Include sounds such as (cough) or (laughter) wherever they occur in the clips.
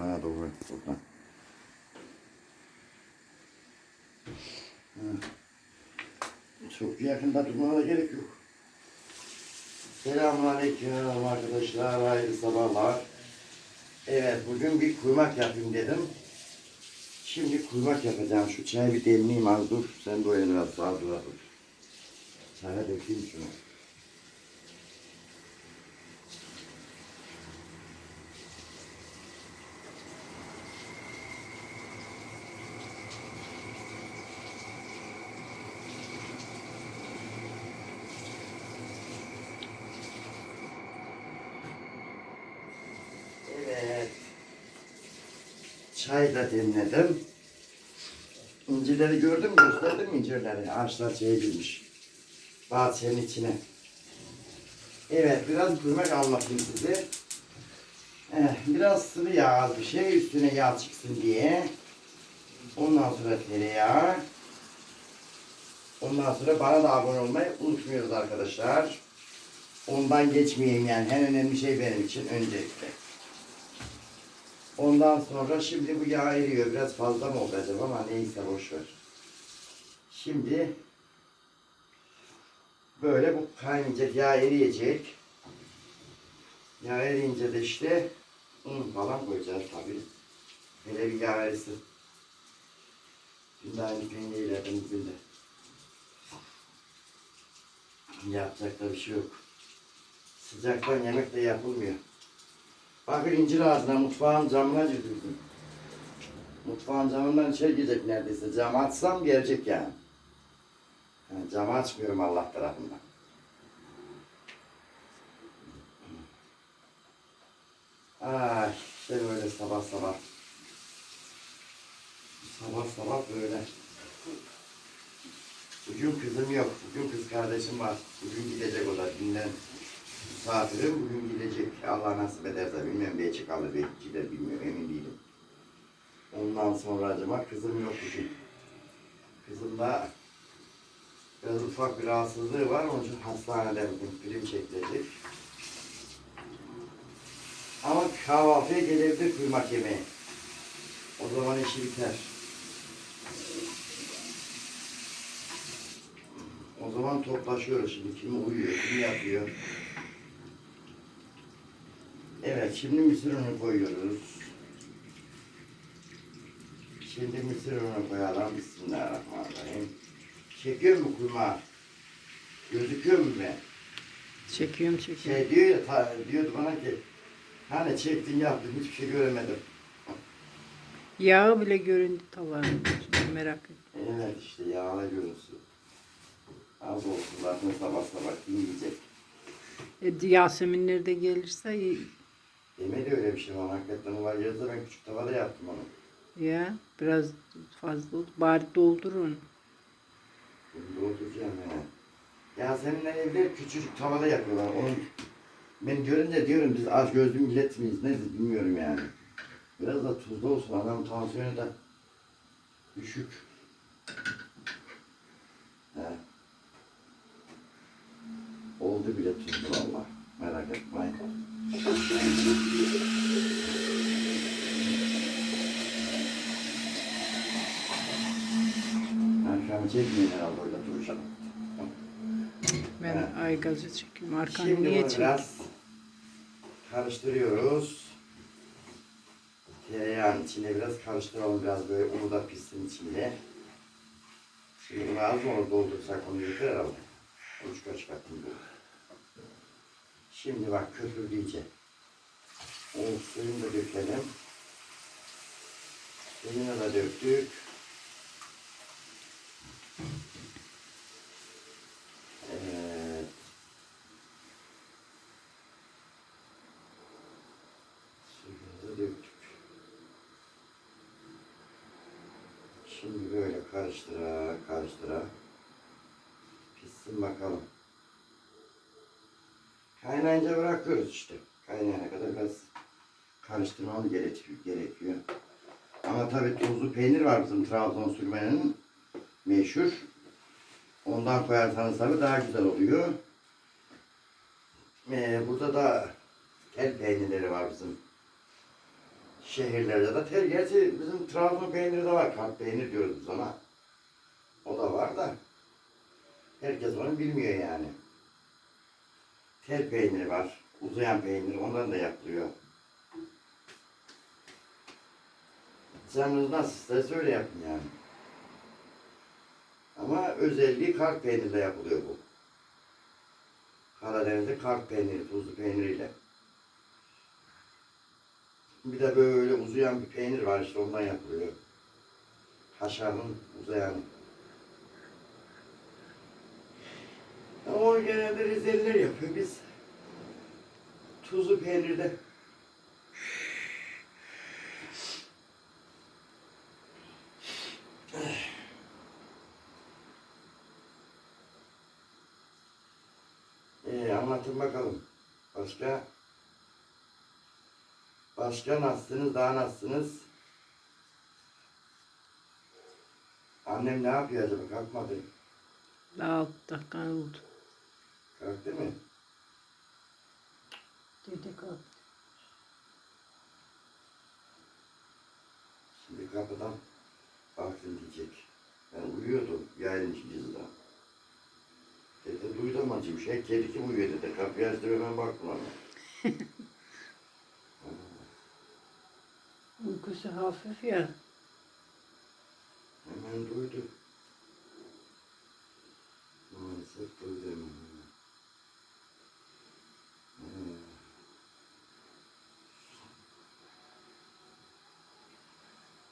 bana doğru buradan. Çok yakında durmana gerek yok. Selamünaleyküm arkadaşlar, hayırlı sabahlar. Evet, bugün bir kuymak yapayım dedim. Şimdi kuymak yapacağım. Şu çayı bir demleyeyim dur. Sen de biraz dur dur. Çaya dökeyim şunu. Evet. Çay da demledim. İncileri gördün mü? Gösterdim incirleri? Ağaçlar şeye girmiş. Bahçenin içine. Evet, biraz kuymak anlatayım size. Eh, biraz sıvı yağ az bir şey, üstüne yağ çıksın diye. Ondan sonra tereyağı. Ondan sonra bana da abone olmayı unutmuyoruz arkadaşlar. Ondan geçmeyeyim yani. En önemli şey benim için öncelikle. Ondan sonra şimdi bu yağ eriyor. Biraz fazla mı oldu acaba ama neyse boş ver. Şimdi böyle bu kaynayacak, yağ eriyecek. Yağ eriyince de işte un falan koyacağız tabii. Hele bir yağ erisin. Dün de aynı peynirlerden bugün de. Yapacak da bir şey yok. Sıcaktan yemek de yapılmıyor. Bakın incir ağzına mutfağın camına girdim. Mutfağın camından içeri girecek neredeyse. Cam açsam gelecek yani. yani camı açmıyorum Allah tarafından. Ay işte böyle sabah sabah. Sabah sabah böyle. Bugün kızım yok. Bugün kız kardeşim var. Bugün gidecek o da dünden misafirim bugün gidecek. Allah nasip ederse bilmem belki kalır belki gider bilmiyorum emin değilim. Ondan sonra acaba kızım yok bugün. Kızım da biraz ufak bir rahatsızlığı var. Onun için hastanede bugün film çekilecek. Ama kahvaltıya gelebilir kuymak yemeği. O zaman işi biter. O zaman toplaşıyoruz şimdi. Kim uyuyor, kim yatıyor. Evet, şimdi mısır unu koyuyoruz. Şimdi mısır unu koyalım. Bismillahirrahmanirrahim. Çekiyor mu kuyma? Gözüküyor mu be? Çekiyorum çekiyorum. Şey diyor ya, ta- diyordu bana ki, hani çektin yaptın hiçbir şey göremedim. (laughs) Yağı bile göründü tavanın. Şimdi merak ettim. Evet işte yağla görünsün. Az olsun zaten sabah sabah yiyecek. E, Yaseminler de gelirse iyi. Demedi öyle bir şey bana hakikaten var yazda ben küçük tavada yaptım onu. ya biraz fazla oldu. Bari doldur onu. Bunu dolduracağım yani. Yasemin'den evler küçücük tavada yapıyorlar. Onu ben görünce diyorum biz aç gözlü millet miyiz nedir bilmiyorum yani. Biraz da tuzlu olsun adam tansiyonu da düşük. He. Oldu bile tuzlu valla. Merak etmeyin. Akşam çekmeyin herhalde orada duracağım. Ben Evet. ay gazı çekiyorum. Arkanı Şimdi niye bunu çek? biraz karıştırıyoruz. Tereyağın içine biraz karıştıralım biraz böyle unu da pişsin içinde. Şimdi bunu az sonra doldursak onu yeter herhalde. Üç kaç katım bu. Şimdi bak köpürdüğünce. Un suyunu da dökelim. Suyunu da döktük. Evet. Döktük. Şimdi böyle karıştıra karıştıra pişsin bakalım. Kaynayınca bırakıyoruz işte. Kaynayana kadar biraz karıştırmamız gerekiyor. Ama tabii tuzlu peynir var bizim Trabzon sürmenin meşhur. Ondan koyarsanız tabii daha güzel oluyor. Ee, burada da tel peynirleri var bizim. Şehirlerde de ter, gerçi bizim Trabzon peyniri de var. Kart peynir diyoruz biz ona. O da var da. Herkes onu bilmiyor yani. Tel peyniri var. Uzayan peynir. Ondan da yapılıyor. Canınız nasıl isterse öyle yapın yani. Ama özelliği kart peynirle yapılıyor bu. Karadeniz'de kart peyniri, tuzlu peyniriyle. Bir de böyle uzayan bir peynir var işte ondan yapılıyor. Haşarın uzayan. Ama onu genelde Rizeliler yapıyor. Biz tuzlu peynirde Ee, anlatın bakalım. Başka? Başka nasılsınız? Daha nasılsınız? Annem ne yapıyor acaba? Kalkmadı. Daha 6 dakika oldu. Kalktı mı? Dede kalktı. Şimdi kapıdan baktım diyecek. Acım şey kedi kim uyuyor dedi. Kapıyı açtı hemen baktım ona. (laughs) Uykusu hafif ya. Hemen duydu. Maalesef duydu hemen.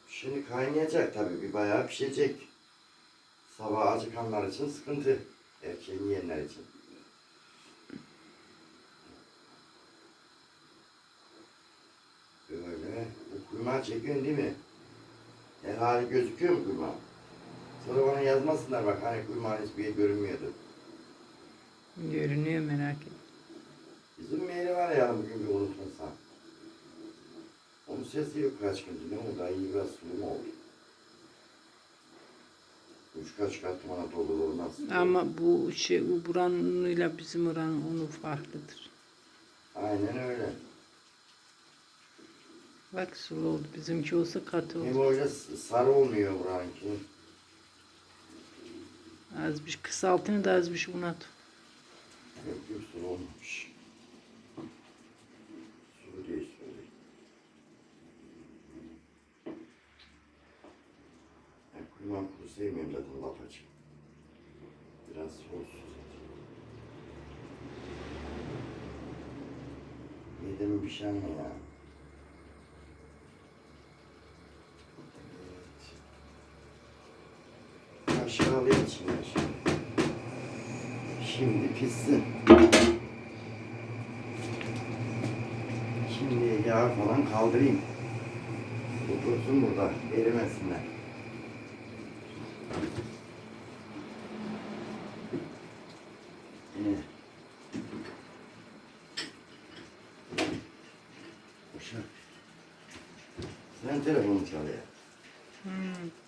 Şimdi kaynayacak tabii bir bayağı pişecek. Sabah acıkanlar için sıkıntı. Erkeğin yiyenler için. Kuymağı çekiyorsun değil mi? Her hali gözüküyor mu kuymağı? Sonra bana yazmasınlar bak hani kuymağın hiçbir görünmüyordu. Görünüyor merak etme. Bizim meyre var ya bugün bir unutmasam. Onun sesi yok kaç gündür. Ne oldu? Ay biraz sulu mu oldu? Üç kaç kat bana dolu olmaz. Ama bu şey buranıyla bizim oranın unu farklıdır. Aynen öyle. Bak sulu oldu. Bizimki olsa katı Hem oldu. öyle s- sarı olmuyor buranınki. Az bir kısaltını da az bir şey un at. Yok yok sulu olmamış. Sulu değil sulu değil. Ben kuymak kuru sevmiyorum zaten laf açık. Biraz soğusun. Midemi bir şey anla ya. Evet. Aşağıya içinler. Şimdi pişsin. Şimdi yağ falan kaldırayım. Otursun burada, erimesinler. Yine. Boşa. Sen telefonu çalıyor. Hmm.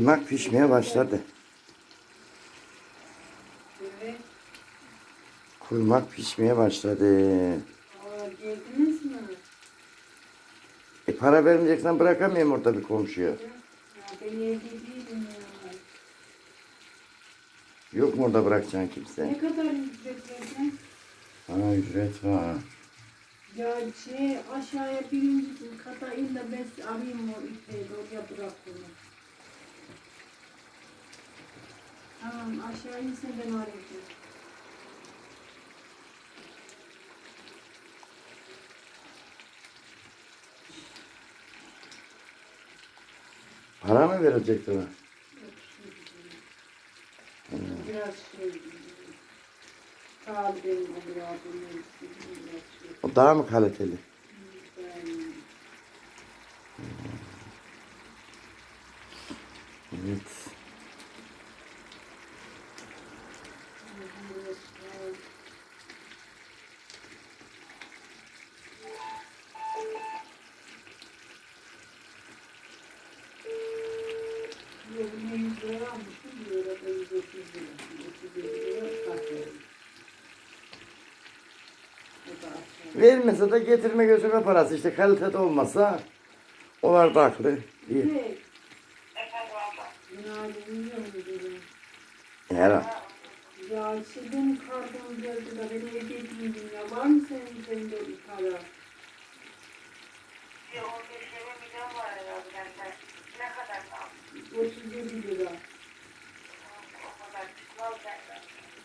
Kuymak pişmeye başladı. Kuymak pişmeye başladı. Mi? E para vermeyeceksen bırakamıyorum orada bir komşuya. Ya, ben evde değilim ya. Yok mu orada bırakacaksın kimse? Ne kadar ücret verdin? Ha ücret var. Ya şey aşağıya birinci kata in de ben arayayım o ipeyi oraya bırak bunu. Tamam aşağı inse ben arayacağım. Para mı verecek sana? Biraz şey pahalı benim olur abim biraz şey. O daha mı kaliteli? Ben- Evet. Vermese de getirme götürme parası işte kalitede olmasa onlar da haklı. İyi. Dedim. Herhalde. Ya işte benim kartım geldi de beni ödeyeyim ya. Var mı senin üzerinde bir para? Bir 15-20 milyon var herhalde bende. Ne kadar kaldı? 37 lira. O kadar çıkmaz benden.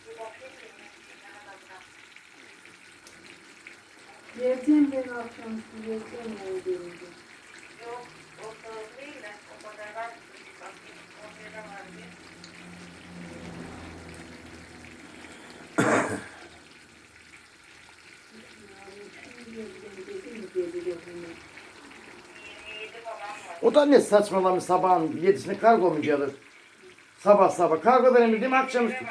Bir bakayım ki ne kadar kaldı. Vereceğim ben akşamüstü vereceğim evde. Yok, o değil de o kadar var. Bakayım, o kadar var diye. Şey 27 falan var. O da ne saçmalamış sabahın yedisini kargo mu gelir? Sabah sabah kargo benim bildiğim akşamüstü.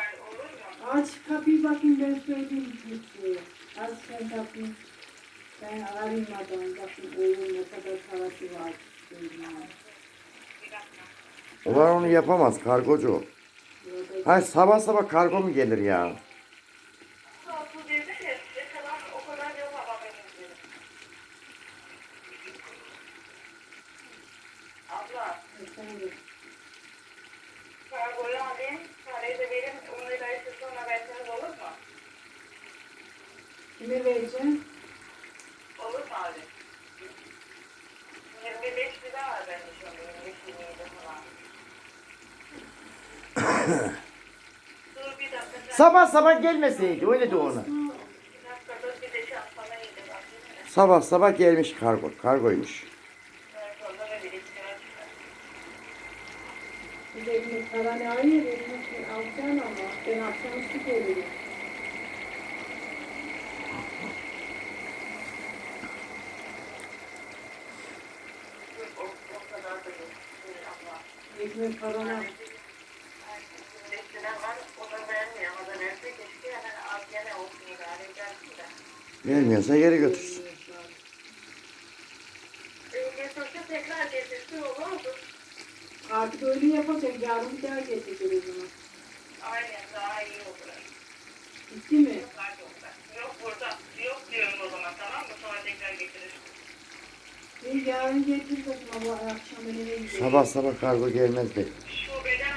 Aç kapıyı bakayım ben söyleyeyim lütfen. Aç sen kapıyı. Ben arayayım adamı bakayım oğlum ne kadar parası var. Ulan onu yapamaz kargocu Hayır sabah sabah kargo mu gelir ya? Altı dedi de, ne kadar, o kadar yok ama benim dedim. Abla, efendim. kargoyu alayım, parayı da vereyim, onu da işte sonra verseniz olur mu? Kime vereceğim? Olur mu abi? 25 lira var bende şu an, 25-27 falan. Dur bir dakika, sen Sabah sabah gelmeseydi öyle de ona. Sabah sabah gelmiş kargo. Kargoymuş. Sonra da bir iki lira çıkar. Bir de elime para ne hayır elime alacaksın ama ben akşamüstü gelirim. Ekmek parana. Eskiden var, o da vermiyor ama da verse keşke hemen az gene olsun idare edersin de. Vermiyorsa geri götürsün. Artık öyle yapacak yarın bir daha getirecek o zaman. Aynen daha iyi olur. Bitti mi? Yok burada. Yok diyorum o zaman tamam mı? Sonra tekrar getirir. İyi yarın getir bakayım bu akşam eve gidelim. Sabah sabah kargo gelmez de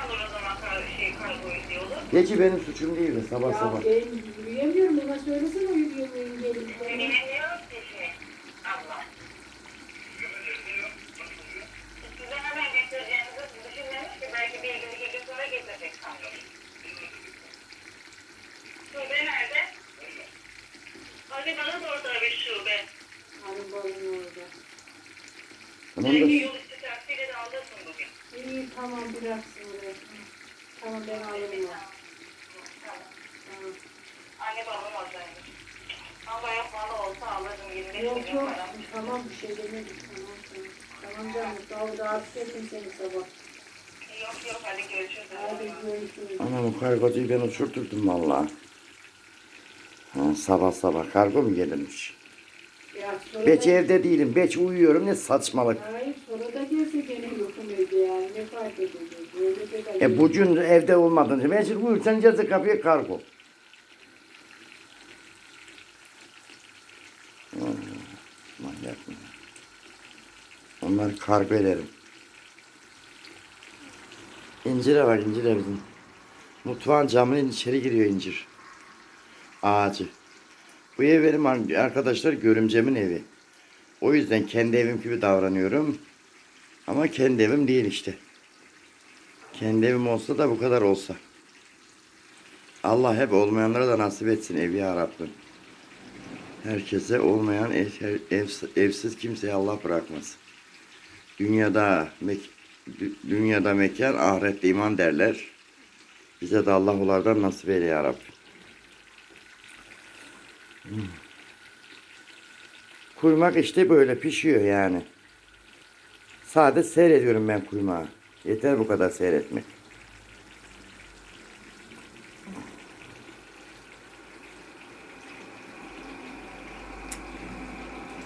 alır o zaman kar, şey kargoyu diyor olur. Gece benim suçum değil de sabah Ya sabah. ben yürüyemiyorum ona söylesene gelin. Dinleniyor ki şey. Allah. Size hemen getireceğinizi düşünmemiş ki belki bir gün iki gün sonra getirecek sandım. Şube nerede? Hadi bana da orada bir şube. Hanım balın orada. Tamam Belki da yol üstü taksiyle de alırsın bugün. İyi tamam bıraksın oraya. Tamam ben alırım onu. Tamam. Tamam. Anne babam oradaymış. Ama yok bana olsa alırdım 25 Yok milyon yok para. tamam bir şey demedik tamam tamam. Tamam canım sağ ol rahatsız ettim seni sabah. Yok yok anam o kargocuyu ben uçurturdum valla. Sabah sabah kargo mu gelirmiş? Beç evde değilim. Beç uyuyorum ne saçmalık. Hayır sonra da gelse gene yokum evde yani ne fark edecek. De E bugün evde olmadın. Mecbur uyursan geldi kapıya kargo. Manyak mı? Onları kargo ederim. İncire bak incire bizim. Mutfağın camının içeri giriyor incir. Ağacı. Bu ev benim ar- arkadaşlar görümcemin evi. O yüzden kendi evim gibi davranıyorum. Ama kendi evim değil işte. Kendi evim olsa da bu kadar olsa. Allah hep olmayanlara da nasip etsin evi ya Rabbim. Herkese olmayan ev, ev- evsiz kimseye Allah bırakmasın. Dünyada dünyada mekan, ahirette iman derler. Bize de Allah onlardan nasip eyle ya Rabbim. Hmm. Kuymak işte böyle pişiyor yani. Sade seyrediyorum ben kuymağı. Yeter bu kadar seyretmek.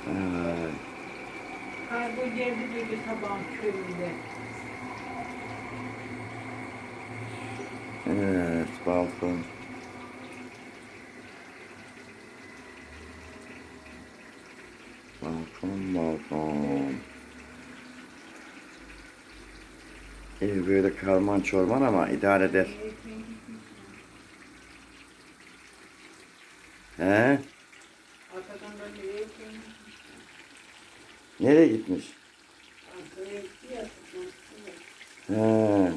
Ay, Kargo geldi dedi sabahın köründe. Evet, balkon. Balkon balkon. Ev böyle karman çorman ama idare eder. He? Nereye gitmiş? He.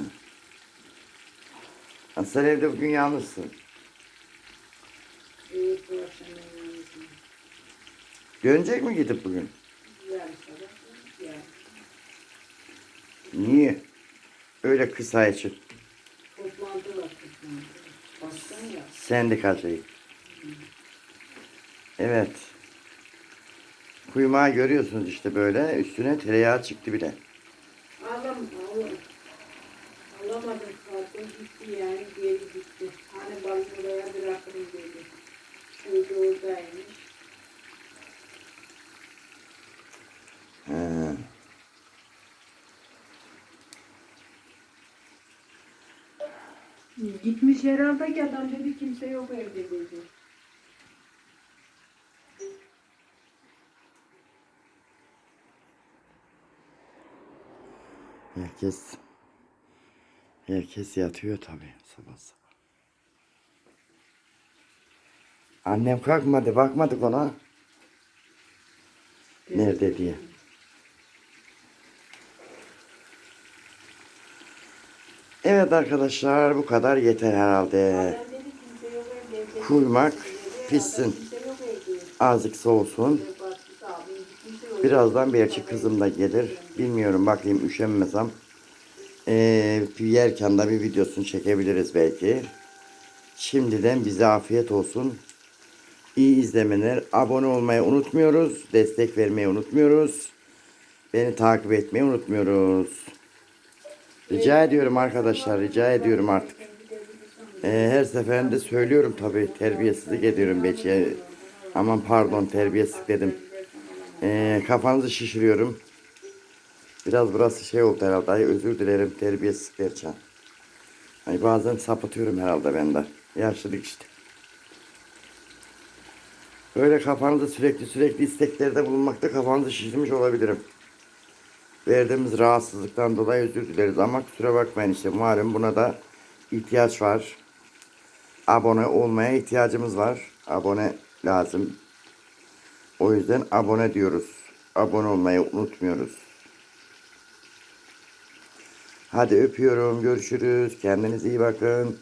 Ha, sen evde bugün yalnızsın. Evet bu akşam yemeğimizi. Dönecek mi gidip bugün? Yarın sabah ya. Niye? Öyle kısa için. Ya. Sendikacıyı. Evet. Kuyumağı görüyorsunuz işte böyle. Üstüne tereyağı çıktı bile. Alamadım kartın gitti yani geri gitti. Hani balık oraya bırakın dedi. Şurada oradaymış. Gitmiş herhalde ki adam dedi kimse yok evde dedi. Herkes herkes yatıyor tabii sabah sabah. Annem kalkmadı, bakmadık ona. Nerede diye. Evet arkadaşlar bu kadar yeter herhalde. Kuymak pişsin. Azıcık soğusun. Birazdan belki kızım da gelir. Bilmiyorum bakayım üşenmesem. Ee, yerken de bir videosunu çekebiliriz belki. Şimdiden bize afiyet olsun. İyi izlemeler. Abone olmayı unutmuyoruz. Destek vermeyi unutmuyoruz. Beni takip etmeyi unutmuyoruz. Rica ediyorum arkadaşlar. Rica ediyorum artık. Ee, her seferinde söylüyorum tabii. Terbiyesizlik ediyorum belki. Aman pardon terbiyesizlik dedim. Ee, kafanızı şişiriyorum. Biraz burası şey oldu herhalde. Ay, özür dilerim terbiyesizlikler için. Ay, bazen sapıtıyorum herhalde ben de. Yaşlılık işte. Böyle kafanızı sürekli sürekli isteklerde bulunmakta kafanızı şişirmiş olabilirim. Verdiğimiz rahatsızlıktan dolayı özür dileriz ama kusura bakmayın işte malum buna da ihtiyaç var. Abone olmaya ihtiyacımız var. Abone lazım. O yüzden abone diyoruz. Abone olmayı unutmuyoruz. Hadi öpüyorum. Görüşürüz. Kendinize iyi bakın.